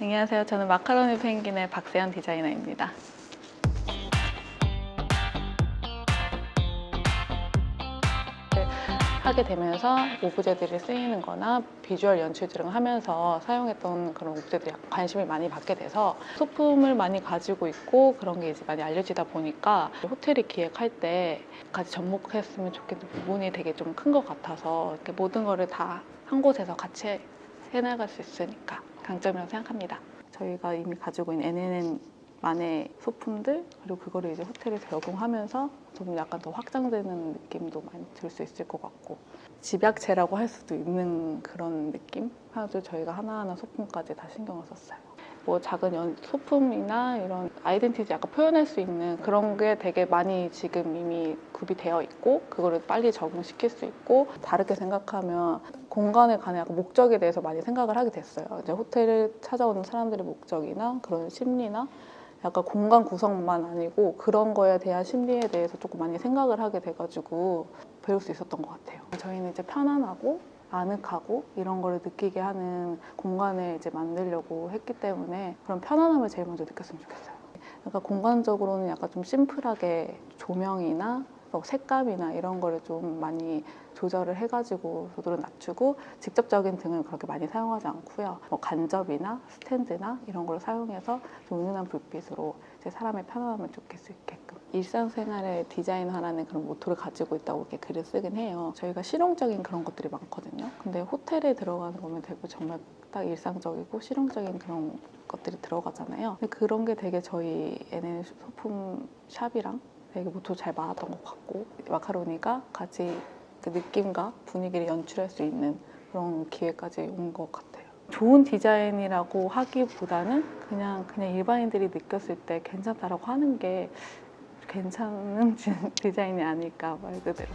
안녕하세요. 저는 마카로니 펭귄의 박세현 디자이너입니다. 하게 되면서 오브제들이 쓰이는 거나 비주얼 연출 등을 하면서 사용했던 그런 오브제들이 관심을 많이 받게 돼서 소품을 많이 가지고 있고 그런 게 이제 많이 알려지다 보니까 호텔이 기획할 때 같이 접목했으면 좋겠는 부분이 되게 좀 큰 것 같아서 모든 거를 다 한 곳에서 같이 해나갈 수 있으니까 강점이라고 생각합니다. 저희가 이미 가지고 있는 NNN만의 소품들 그리고 그거를 이제 호텔에 적용하면서 좀 약간 더 확장되는 느낌도 많이 들 수 있을 것 같고 집약체라고 할 수도 있는 그런 느낌? 아주 저희가 하나하나 소품까지 다 신경을 썼어요. 뭐 작은 연, 소품이나 이런 아이덴티티 약간 표현할 수 있는 그런 게 되게 많이 지금 이미 구비되어 있고 그거를 빨리 적용시킬 수 있고 다르게 생각하면 공간에 관한 약간 목적에 대해서 많이 생각을 하게 됐어요. 이제 호텔을 찾아오는 사람들의 목적이나 그런 심리나 약간 공간 구성만 아니고 그런 거에 대한 심리에 대해서 조금 많이 생각을 하게 돼가지고 배울 수 있었던 것 같아요. 저희는 이제 편안하고 아늑하고 이런 거를 느끼게 하는 공간을 이제 만들려고 했기 때문에 그런 편안함을 제일 먼저 느꼈으면 좋겠어요. 그러니까 공간적으로는 약간 좀 심플하게 조명이나 뭐 색감이나 이런 거를 좀 많이 조절을 해가지고 도도를 낮추고 직접적인 등을 그렇게 많이 사용하지 않고요. 뭐 간접이나 스탠드나 이런 걸 사용해서 좀 은은한 불빛으로 이제 사람의 편안함을 느낄 수 있게끔 일상생활의 디자인화라는 그런 모토를 가지고 있다고 이렇게 글을 쓰긴 해요. 저희가 실용적인 그런 것들이 많거든요. 근데 호텔에 들어가는 거면 되게 정말 딱 일상적이고 실용적인 그런 것들이 들어가잖아요. 근데 그런 게 되게 저희 NN 소품 샵이랑 되게 모토 잘 맞았던 것 같고 마카로니가 같이 그 느낌과 분위기를 연출할 수 있는 그런 기회까지 온 것 같아요. 좋은 디자인이라고 하기보다는 그냥 그냥 일반인들이 느꼈을 때 괜찮다라고 하는 게 괜찮은 디자인이 아닐까 말 그대로.